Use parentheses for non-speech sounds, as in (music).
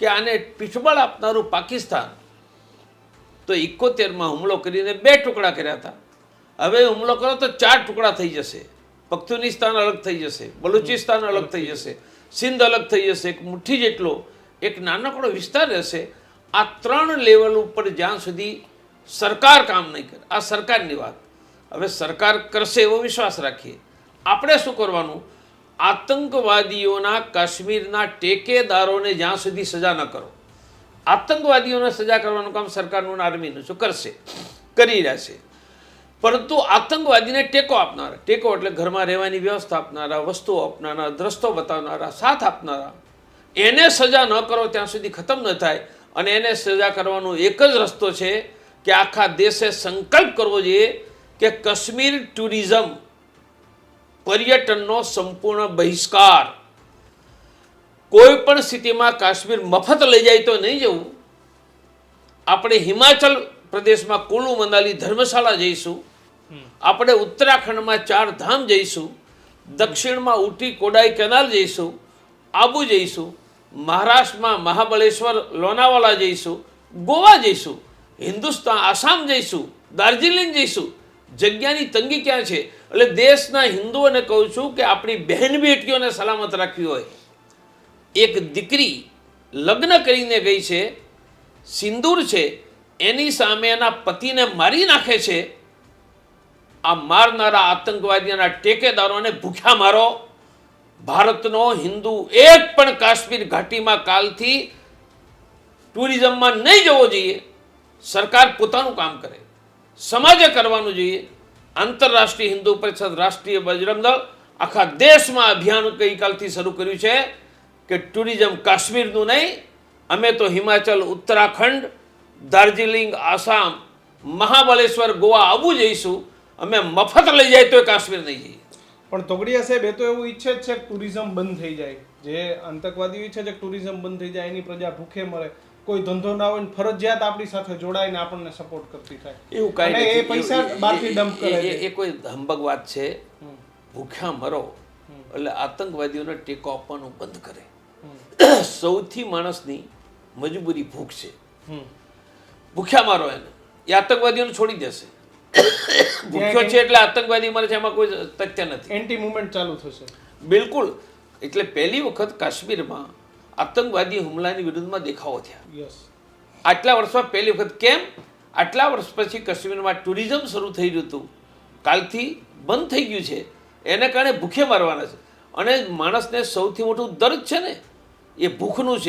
કે આને પીઠબળ આપનારું પાકિસ્તાન. તો એકોતેરમાં હુમલો કરીને બે ટુકડા કર્યા હતા. હવે હુમલો કરો તો ચાર ટુકડા થઈ જશે. પખ્તુનિસ્તાન અલગ થઈ જશે બલુચિસ્તાન અલગ થઈ જશે સિંધ અલગ થઈ જશે એક મુઠ્ઠી જેટલો એક નાનકડો વિસ્તાર રહેશે. આ ત્રણ લેવલ ઉપર જ્યાં સુધી સરકાર કામ નહીં કરે આ સરકારની વાત. હવે સરકાર કરશે એવો વિશ્વાસ રાખીએ. આપણે શું કરવાનું? આતંકવાદીઓના કાશ્મીરના ટેકેદારોને જ્યાં સુધી સજા ન કરો. આતંકવાદીઓને સજા કરવાનું કામ સરકારનું આર્મીનું. શું કરશે? કરી રહ્યા છે. પરંતુ આતંકવાદીને ટેકો આપનારા, ટેકો એટલે ઘરમાં રહેવાની વ્યવસ્થા આપનારા, વસ્તુઓ આપનારા, દ્રષ્ટો બતાવનારા, સાથ આપનારા, એને સજા ન કરો ત્યાં સુધી ખતમ ન થાય. અને એને સજા કરવાનો એક જ રસ્તો છે કે આખા દેશે સંકલ્પ કરવો જોઈએ કે કાશ્મીર ટુરિઝમ પર્યટનનો સંપૂર્ણ બહિષ્કાર. કોઈ પણ સ્થિતિમાં કાશ્મીર મફત લઈ જાય તો નહીં જવું. આપણે હિમાચલ પ્રદેશમાં કુલુ મનાલી ધર્મશાળા જઈશું. આપણે ઉત્તરાખંડમાં ચાર ધામ જઈશું. દક્ષિણમાં ઉટી કોડાઈ કેનાલ જઈશું. આબુ જઈશું. મહારાષ્ટ્રમાં મહાબળેશ્વર લોનાવાલા જઈશું. ગોવા જઈશું. હિન્દુસ્તાન આસામ જઈશું. દાર્જિલિંગ જઈશું. જગ્યાની તંગી ક્યાં છે? એટલે દેશના હિન્દુઓને કહું છું કે આપણી બહેન બેટીઓને સલામત રાખવી હોય. એક દીકરી લગ્ન કરીને ગઈ છે, સિંદૂર છે, એની સામે એના પતિને મારી નાખે છે. આ મારનારા આતંકવાદીઓના ટેકેદારોને ભૂખ્યા મારો. ભારતનો હિન્દુ એક પણ કાશ્મીર ઘાટીમાં કાલથી ટુરિઝમમાં નહીં જવો જોઈએ. સરકાર પોતાનું કામ કરે. સમાજે કરવાનું જોઈએ. આંતરરાષ્ટ્રીય હિન્દુ પરિષદ, રાષ્ટ્રીય બજરંગ દળ, આખા દેશમાં અભિયાન ગઈકાલથી શરૂ કર્યું છે કે ટુરિઝમ કાશ્મીરનું નહીં, અમે તો હિમાચલ, ઉત્તરાખંડ, દાર્જિલિંગ, આસામ, મહાબળેશ્વર, ગોવા આવું જઈશું. અમે મફત લઈ જાય તો કાશ્મીર નહીં જઈએ. પણ તોગડિયા સાહેબ, એ તો એવું ઈચ્છે જ છે ટુરિઝમ બંધ થઈ જાય. જે આતંકવાદીઓ ઈચ્છે છે કે ટુરિઝમ બંધ થઈ જાય, એની પ્રજા ભૂખે મરે. કોઈ ધંધો ના હોય ફરજિયાત આપણી સાથે જોડાઈને આપણને સપોર્ટ કરતી થાય. એવું કાંઈ એ પૈસા બહારથી ડમ્પ કરે એ- કોઈ હંબગ વાત છે. ભૂખ્યા મરો એટલે આતંકવાદીઓને ટેકો આપવાનું બંધ કરે. (clears throat) સૌથી માણસની મજબૂરી ભૂખ છે. ભૂખ્યા મારો એને. એ આતંકવાદીઓને છોડી દેશે. (coughs) ભૂખ્યો છે એટલે આતંકવાદી મરે છે એમાં કોઈ તથ્ય નથી. એન્ટી મુવમેન્ટ ચાલુ થશે. બિલકુલ. એટલે પહેલી વખત કાશ્મીરમાં આતંકવાદી હુમલાની વિરુદ્ધમાં દેખાવો થયા. યસ આટલા વર્ષમાં પહેલી વખત કેમ? આટલા વર્ષ પછી કાશ્મીરમાં ટુરિઝમ શરૂ થઈ રહ્યું હતું. કાલથી બંધ થઈ ગયું છે. એને કારણે ભૂખે મારવાના છે. અને માણસને સૌથી મોટું દર્દ છે ને એ ભૂખનું છે.